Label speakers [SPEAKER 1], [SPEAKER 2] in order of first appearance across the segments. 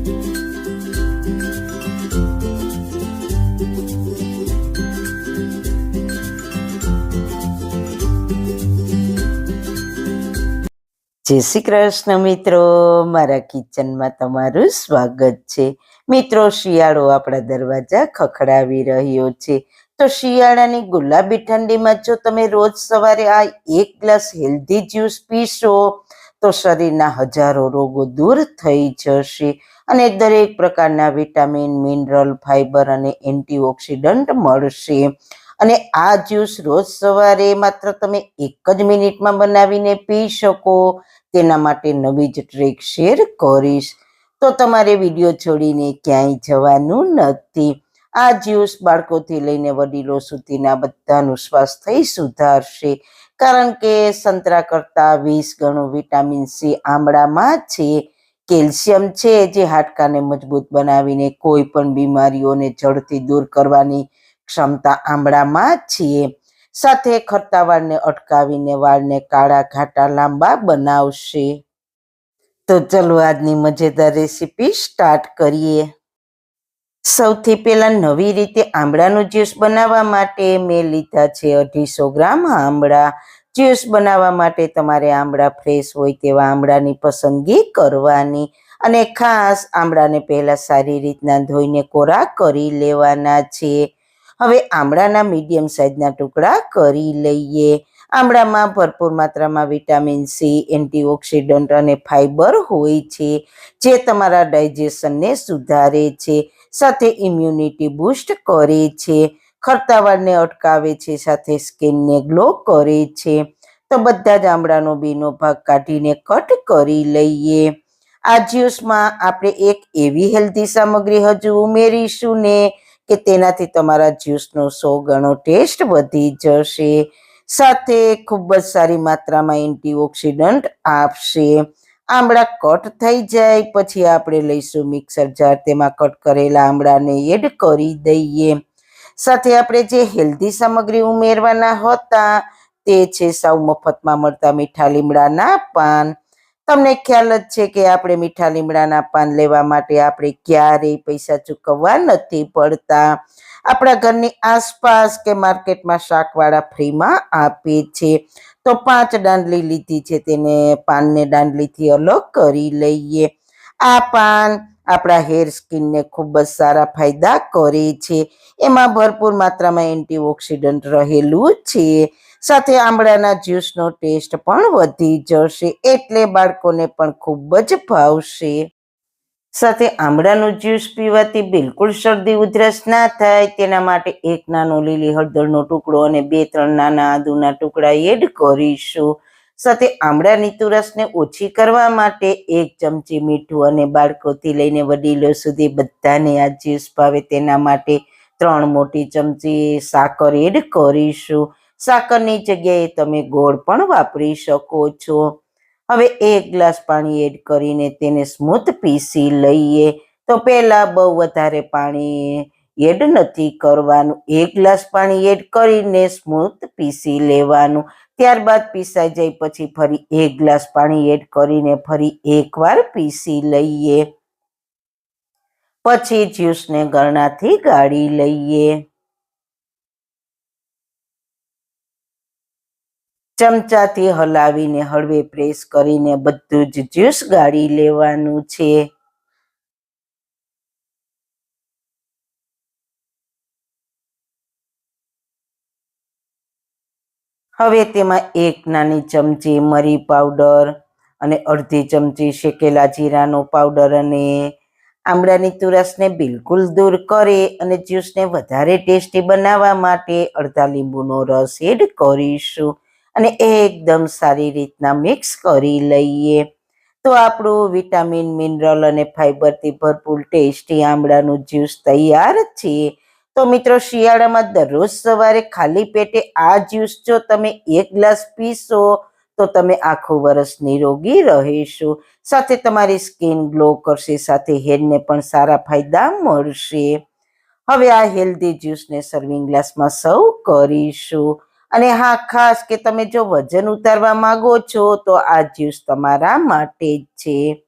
[SPEAKER 1] જય શ્રી કૃષ્ણ મિત્રો, મારા કિચનમાં તમારું સ્વાગત છે. મિત્રો, શિયાળો આપણા દરવાજા ખખડાવી રહ્યો છે. તો શિયાળાની ગુલાબી ઠંડીમાં જો તમે રોજ સવારે આ એક ગ્લાસ હેલ્ધી જ્યુસ પીશો, તો શરીરના હજારો રોગો દૂર થઈ જશે. અને દરેક પ્રકારના વિટામિન, મિનરલ, ફાઈબર અને એન્ટીઓક્સિડન્ટ મળશે. અને આ જ્યુસ રોજ સવારે માત્ર તમે એક જ મિનિટમાં બનાવીને પી શકો. તેના માટે નવી જ ટ્રીક શેર કરીશ. તો તમારે વીડિયો છોડીને ક્યાંય જવાનું નથી. આ જ્યુસ બાળકોથી લઈને વડીલો સુધીના બધાનું સ્વાસ્થ્ય સુધારશે. કારણ કે સંતરા કરતાં વીસ ગણું વિટામિન સી આમળામાં છે. કેલ્શિયમ છે જે હાડકાને મજબૂત બનાવીને કોઈ પણ બીમારીઓને જડથી દૂર કરવાની ક્ષમતા આમળામાં છીએ સાથે ખરતા વાળને અટકાવીને વાળને કાળા ઘાટા લાંબા બનાવશે. તો ચલો આજની મજેદાર રેસીપી સ્ટાર્ટ કરીએ. સૌથી પહેલા નવી રીતે આંબળાનું જ્યુસ બનાવવા માટે મેં લીધા છે અઢીસો ગ્રામ આંબળા. જ્યુસ બનાવવા માટે તમારે આંબળા ફ્રેશ હોય તેવા આમળાની પસંદગી કરવાની અને ખાસ આમળાને પહેલાં સારી રીતના ધોઈને કોરા કરી લેવાના છે. હવે આમળાના મીડિયમ સાઇઝના ટુકડા કરી લઈએ. આમળામાં ભરપૂર માત્રામાં વિટામિન સી એન્ટીઓક્સિડન્ટ અને ફાઇબર હોય છે, જે તમારા ડાયજેશનને સુધારે છે, સાથે ઇમ્યુનિટી બૂસ્ટ કરે છે. ખરતાવાળને અટકાવે છે, સાથે સ્કિનને ગ્લો કરે છે. તો બધા જ આમળાનો બીનો ભાગ કાઢીને કટ કરી લઈએ. આ જ્યુસમાં આપણે એક એવી હેલ્ધી સામગ્રી હજુ ઉમેરીશું ને કે તેનાથી તમારા જ્યુસનો સો ગણો ટેસ્ટ વધી જશે. સાથે ખૂબ જ સારી માત્રામાં એન્ટીઓક્સિડન્ટ આપશે. આમળા કટ થઈ જાય, પછી આપણે લઈશું મિક્સર જાર. તેમાં કટ કરેલા આમળાને એડ કરી દઈએ. સાથે આપણે જે હેલ્ધી સામગ્રી ઉમેરવાના હતા, તે છે સાવ મફતમાં મળતા મીઠા લીમડાના પાન. તમને ખ્યાલ જ છે કે આપણે મીઠા લીમડાના પાન લેવા માટે આપણે ક્યારેય પૈસા ચૂકવવા નથી પડતા. આપણા ઘરની આસપાસ કે માર્કેટમાં શાકવાળા ફ્રીમાં આપે છે. તો પાંચ દાંડલી લીધી છે, તેને પાનને દાંડલીથી અલગ કરી લઈએ. આ પાન આપણા હેર સ્કિનને ખૂબ જ સારા ફાયદા કરે છે. એમાં ભરપૂર માત્રામાં એન્ટીઓક્સિડન્ટ રહેલું છે. સાથે આંબળાના જ્યુસનો ટેસ્ટ પણ વધી જશે એટલે બાળકોને પણ ખૂબ જ ભાવશે. સાથે આંબળાનું જ્યુસ પીવાથી બિલકુલ શરદી ઉધરસ ના થાય, તેના માટે એક નાનો લીલી હળદરનો ટુકડો અને બે ત્રણ નાના આદુના ટુકડા એડ કરીશું. સાથે આમળાની તુરસને ઓછી કરવા માટે એક ચમચી મીઠું અને બાળકોથી લઈને વડીલો સુધી બધાને આ જ્યુસ ભાવે તેના માટે ત્રણ મોટી ચમચી સાકર એડ કરીશું. સાકરની જગ્યાએ તમે ગોળ પણ વાપરી શકો છો. હવે એક ગ્લાસ પાણી એડ કરીને તેને સ્મૂથ પીસી લઈએ. તો પહેલાં બહુ વધારે પાણી એડ નથી કરવાનું. એક ગ્લાસ પાણી એડ કરીને સ્મૂથ પીસી લેવાનું. ત્યારબાદ પીસાઈ જાય પછી ફરી એક ગ્લાસ પાણી એડ કરીને ફરી એકવાર પીસી લઈએ. પછી જ્યુસને ગરણાથી ગાળી લઈએ. ચમચાથી હલાવીને હળવે પ્રેસ કરીને બધું જ જ્યુસ ગાળી લેવાનું છે. હવે તેમાં એક નાની ચમચી મરી પાવડર અને અડધી ચમચી શેકેલા જીરાનો પાવડર અને આમળાની તુરસને બિલકુલ દૂર કરે અને જ્યુસને વધારે ટેસ્ટી બનાવવા માટે અડધા લીંબુનો રસ એડ કરીશું અને એકદમ સારી રીતના મિક્સ કરી લઈએ. તો આપણું વિટામિન, મિનરલ અને ફાઈબરથી ભરપૂર ટેસ્ટી આમળાનું જ્યુસ તૈયાર છે. તો મિત્રો, શિયાળામાં દરરોજ સવારે ખાલી પેટે આ જ્યુસ જો તમે એક ગ્લાસ પીશો, તો તમે આખું વરસ નિરોગી રહેશો. સાથે તમારી સ્કિન ગ્લો કરશે, સાથે હેરને પણ સારા ફાયદા મળશે. હવે આ હેલ્ધી જ્યુસને સર્વિંગ ગ્લાસમાં સર્વ કરીશું. અને હા, ખાસ કે તમે જો વજન ઉતારવા માંગો છો, તો આ જ્યુસ તમારા માટે જ છે.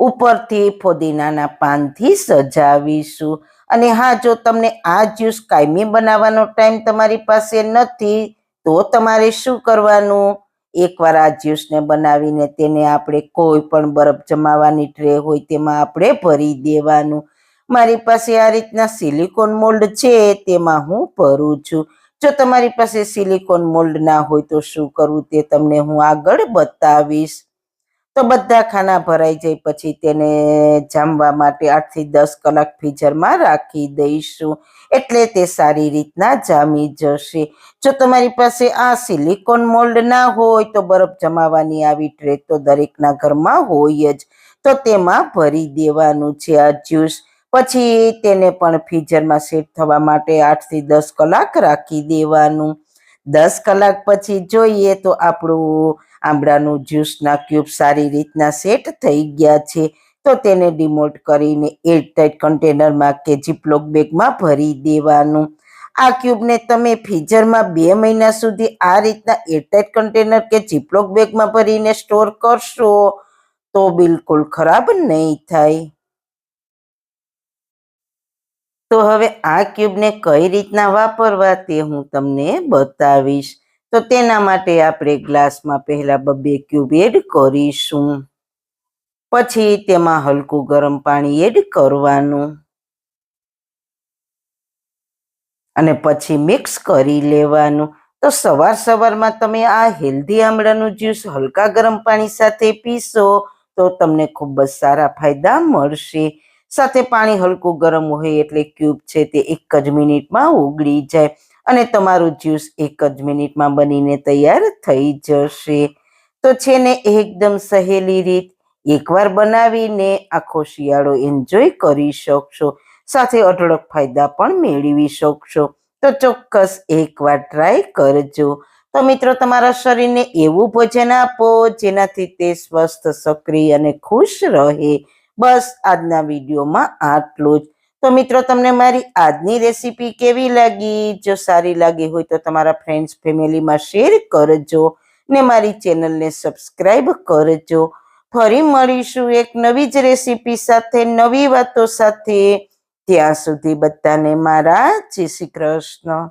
[SPEAKER 1] ઉપરથી ફોદીનાના પાનથી સજાવીશું. અને હા, જો તમને આ જ્યુસ કાયમી બનાવવાનો ટાઈમ તમારી પાસે નથી, તો તમારે શું કરવાનું? એકવાર આ જ્યુસને બનાવીને તેને આપણે કોઈ પણ બરફ જમાવાની ટ્રે હોય તેમાં આપણે ભરી દેવાનું. મારી પાસે આ રીતના સિલિકોન મોલ્ડ છે, તેમાં હું ભરું છું. જો તમારી પાસે સિલિકોન મોલ્ડ ના હોય તો શું કરવું તે તમને હું આગળ બતાવીશ. તો બધા ખાના ભરાઈ જાય, પછી તેને જામવા માટે આઠથી દસ કલાક ફ્રીઝરમાં રાખી દઈશું. એટલે તે સારી રીતના જામી જશે. જો તમારી પાસે આ સિલિકોન મોલ્ડ ના હોય તો બરફ જમાવાની આવી ટ્રે તો દરેકના ઘરમાં હોય જ. તો તેમાં ભરી દેવાનું છે આ જ્યુસ. પછી તેને પણ ફ્રીઝરમાં સેટ થવા માટે આઠથી દસ કલાક રાખી દેવાનું. દસ કલાક પછી જોઈએ તો આપણું આંબળાનું જ્યુસના ક્યુબ સારી રીતના સેટ થઈ ગયા છે. તો તેને ડિમોલ્ટ કરીને એરટાઇટ કન્ટેનરમાં કે જીપલોક બેગમાં ભરી દેવાનું. આ ક્યુબને તમે ફ્રીઝરમાં બે મહિના સુધી આ રીતના એરટાઇટ કન્ટેનર કે જીપલોક બેગમાં ભરીને સ્ટોર કરશો તો બિલકુલ ખરાબ નહીં થાય. તો હવે આ ક્યુબને કઈ રીતના વાપરવા તે હું તમને બતાવીશ. તો તેના માટે આપણે ગ્લાસમાં પહેલા બબે ક્યુબ એડ કરીશું. પછી તેમાં હલકું ગરમ પાણી એડ કરવાનું. અને પછી મિક્સ કરી લેવાનું. તો સવાર સવારમાં તમે આ હેલ્ધી આમળાનું જ્યુસ હલકા ગરમ પાણી સાથે પીશો તો તમને ખૂબ જ સારા ફાયદા મળશે. સાથે પાણી હલકું ગરમ હોય એટલે ક્યુબ છે તે એક જ મિનિટમાં ઉગળી જાય અને તમારું જ્યુસ એક જ મિનિટમાં બનીને તૈયાર થઈ જશે. તો છે ને, એકદમ સહેલી રીત. એકવાર બનાવીને આખો શિયાળો એન્જોય કરી શકશો. સાથે અઢળક ફાયદા પણ મેળવી શકશો. તો ચોક્કસ એકવાર ટ્રાય કરજો. તો મિત્રો, તમારા શરીરને એવું ભોજન આપો જેનાથી તે સ્વસ્થ, સક્રિય અને ખુશ રહે. બસ આજના વિડીયોમાં આટલું જ. તો મિત્રો, તમને મારી આજની રેસીપી કેવી લાગી? જો સારી લાગી હોય તો તમારા ફ્રેન્ડ્સ ફેમિલીમાં શેર કરજો ને મારી ચેનલને સબસ્ક્રાઈબ કરજો. ફરી મળીશું એક નવી જ રેસીપી સાથે, નવી વાતો સાથે. ત્યાં સુધી બધાને મારા જય શ્રી કૃષ્ણ.